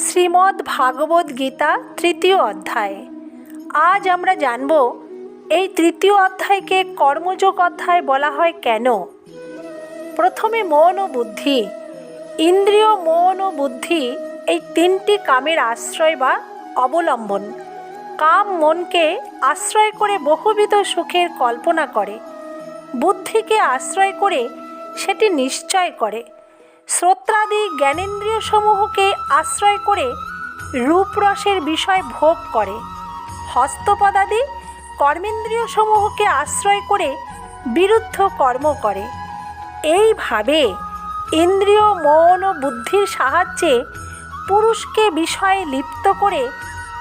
শ্রীমদ্ ভাগবত গীতা তৃতীয় অধ্যায়। আজ আমরা জানব, এই তৃতীয় অধ্যায়কে কর্মযোগ অধ্যায় বলা হয় কেন? প্রথমে মন ও বুদ্ধি, ইন্দ্রিয় মন ও বুদ্ধি এই তিনটি কামের আশ্রয় বা অবলম্বন। কাম মনকে আশ্রয় করে বহুবিধ সুখের কল্পনা করে, বুদ্ধিকে আশ্রয় করে সেটি নিশ্চয় করে। শ্রোত্রাদি জ্ঞানেন্দ্রিয় সমূহকে আশ্রয় করে রূপরসের বিষয় ভোগ করে। হস্তপদাদি কর্মেন্দ্রিয় সমূহকে আশ্রয় করে বিরুদ্ধ কর্ম করে। এইভাবে ইন্দ্রিয়, মন ও বুদ্ধির সাহায্যে পুরুষকে বিষয়ে লিপ্ত করে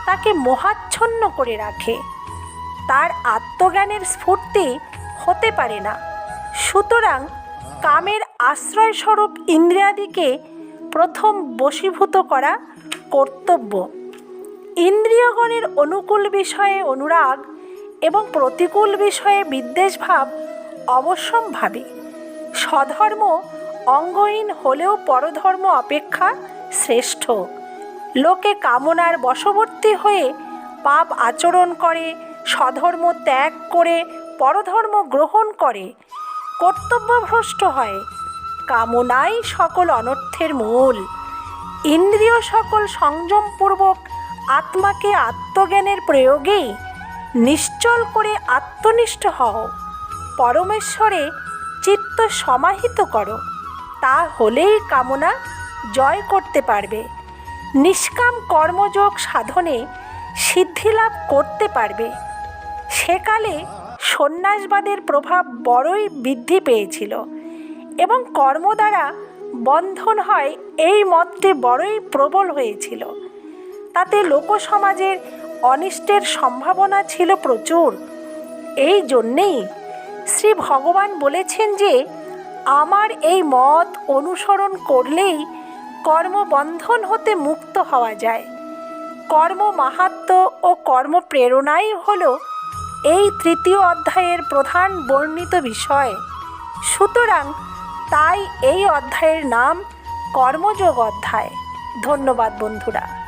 তাকে মোহাচ্ছন্ন করে রাখে। তার আত্মজ্ঞানের স্ফূর্তি হতে পারে না। সুতরাং কামের আশ্রয়স্বরূপ ইন্দ্রিয়াদিকে প্রথম বশীভূত করা কর্তব্য। ইন্দ্রিয়গণের অনুকূল বিষয়ে অনুরাগ এবং প্রতিকূল বিষয়ে বিদ্বেষভাব অবশ্যম্ভাবী স্বধর্ম অঙ্গহীন হলেও পরধর্ম অপেক্ষা শ্রেষ্ঠ। লোকে কামনার বশবর্তী হয়ে পাপ আচরণ করে, স্বধর্ম ত্যাগ করে, পরধর্ম গ্রহণ করে। কর্তব্যভ্রষ্ট হয়। কামনাই সকল অনর্থের মূল। ইন্দ্রিয় সকল সংযমপূর্বক আত্মাকে আত্মজ্ঞানের প্রয়োগেই নিশ্চল করে আত্মনিষ্ঠ হও। পরমেশ্বরে চিত্ত সমাহিত করো। তা হলেই কামনা জয় করতে পারবে। নিষ্কাম কর্মযোগ সাধনে সিদ্ধিলাভ করতে পারবে। সেকালে সন্ন্যাসবাদের প্রভাব বড়ই বৃদ্ধি পেয়েছিল এবং কর্ম দ্বারা বন্ধন হয় এই মতটি বড়ই প্রবল হয়েছিল। তাতে লোকসমাজের অনিষ্টের সম্ভাবনা ছিল প্রচুর। এই জন্যেই শ্রী ভগবান বলেছেন যে, আমার এই মত অনুসরণ করলেই কর্মবন্ধন হতে মুক্ত হওয়া যায়। কর্ম মাহাত্ম ও কর্ম প্রেরণাই হল এই তৃতীয় অধ্যায়ের প্রধান বর্ণিত বিষয়। সুতরাং তাই এই অধ্যায়ের নাম কর্মযোগ অধ্যায়। ধন্যবাদ বন্ধুরা।